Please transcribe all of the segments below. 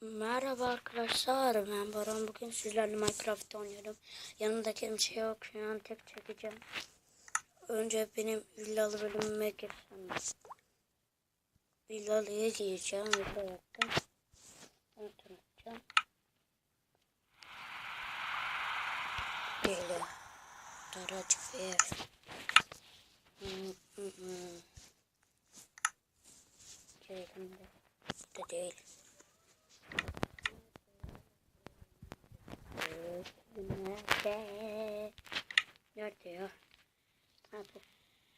Merhaba arkadaşlar ben Baran. Bugün sizlerle Minecraft oynuyorum. Yanımda kimse yok. Şu an tek çekeceğim. Önce benim villalı bölümüme girsem villalıya gireceğim villa yaptım onu tanıtacağım villa daracık ev De burada değil Nerede? Nerede ya? Ha bu.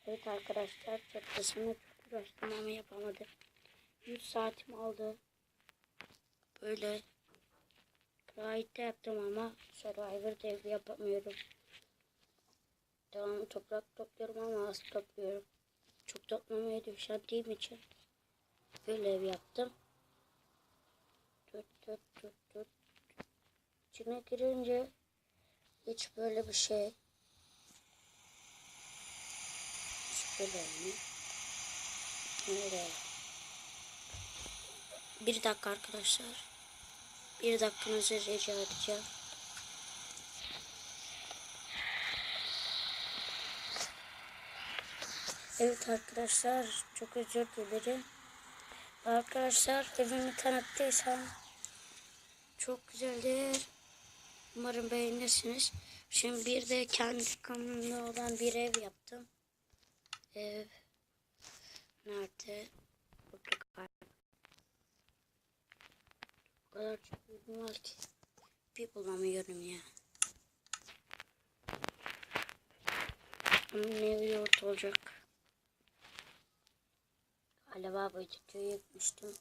Evet arkadaşlar çatısını çok uğraştım ama yapamadım. 100 saatim aldı. Böyle de yaptım ama Survivor'da ev yapamıyorum. Devamlı toprak topluyorum ama az topluyorum. Çok toplamaya düşendiğim için böyle ev yaptım. Tut tut tut tut. İçine girince hiç böyle bir şey böyle mi? Nereye? Bir dakika arkadaşlar. Bir dakikanızı rica edeceğim. Evet arkadaşlar çok özür dilerim. Arkadaşlar evimi tanıttıysam çok güzeldir. Umarım beğenirsiniz. Şimdi bir de kendi kanalımda olan bir ev yaptım. Ev nerede? Burada galiba. O kadar çok ürün var ki bir bulamıyorum ya. Ne bir yoğurt olacak. Bu videoyu yapmıştım.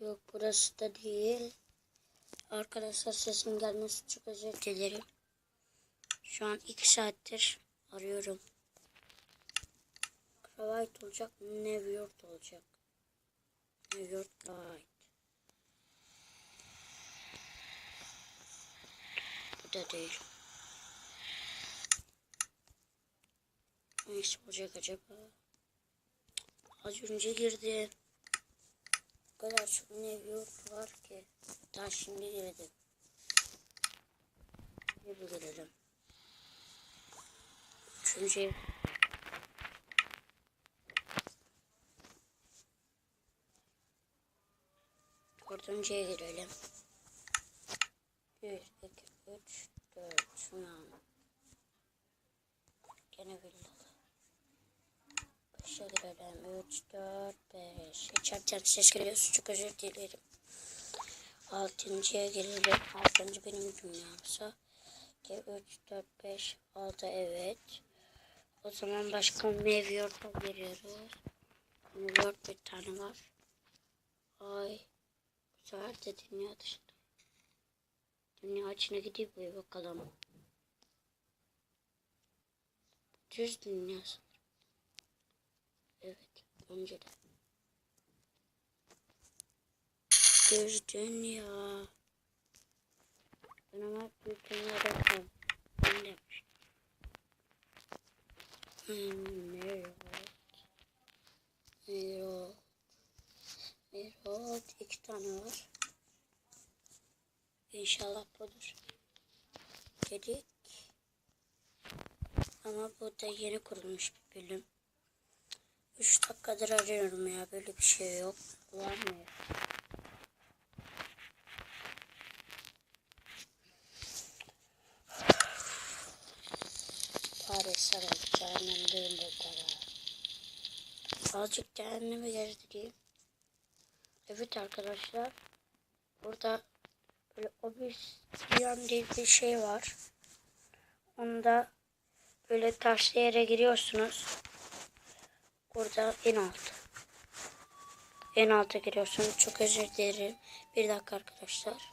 Yok burası da değil. Arkadaşlar sesim gelmesi çok özür dilerim. Şu an iki saattir arıyorum. Kravait olacak, New York olacak. New York Kravait. Bu da değil. Neyse olacak acaba? Az önce girdi. O kadar çok New York var ki. Daha şimdi girdim. Ne bu girelim. Üçüncü. Dördüncüye girelim. Bir, iki, üç, dört. Şunu al. Gene villalı. Beşe girelim. Üç, dört, beş. İçeriden ses geliyorsa çok özür dilerim. Altıncıya girelim. Altıncı benim dünyamsa. 2, 3, 4, 5, 6 evet. O zaman başka New York'a veriyoruz. York bir tane var. Ay. Sefer de dünya dışında. Dünya içine gidip bakalım. Düz dünya Önce de. Düz dünya. Ben ama büyük dünyada yapmam. Ben de Merhaba. Merhaba. Merhaba. İki tane var. İnşallah budur. Dedik. Ama bu da yeni kurulmuş bir bölüm. Üç dakikadır arıyorum ya. Böyle bir şey yok. Mı? Paris sarayı cehennemdeyim burada. Azıcık cehennemi gezdireyim. Evet arkadaşlar. Burada böyle obsidian diye bir şey var. Onda böyle taşlı yere giriyorsunuz. Burada en alt. En alta giriyorsunuz. Çok özür dilerim. Bir dakika arkadaşlar.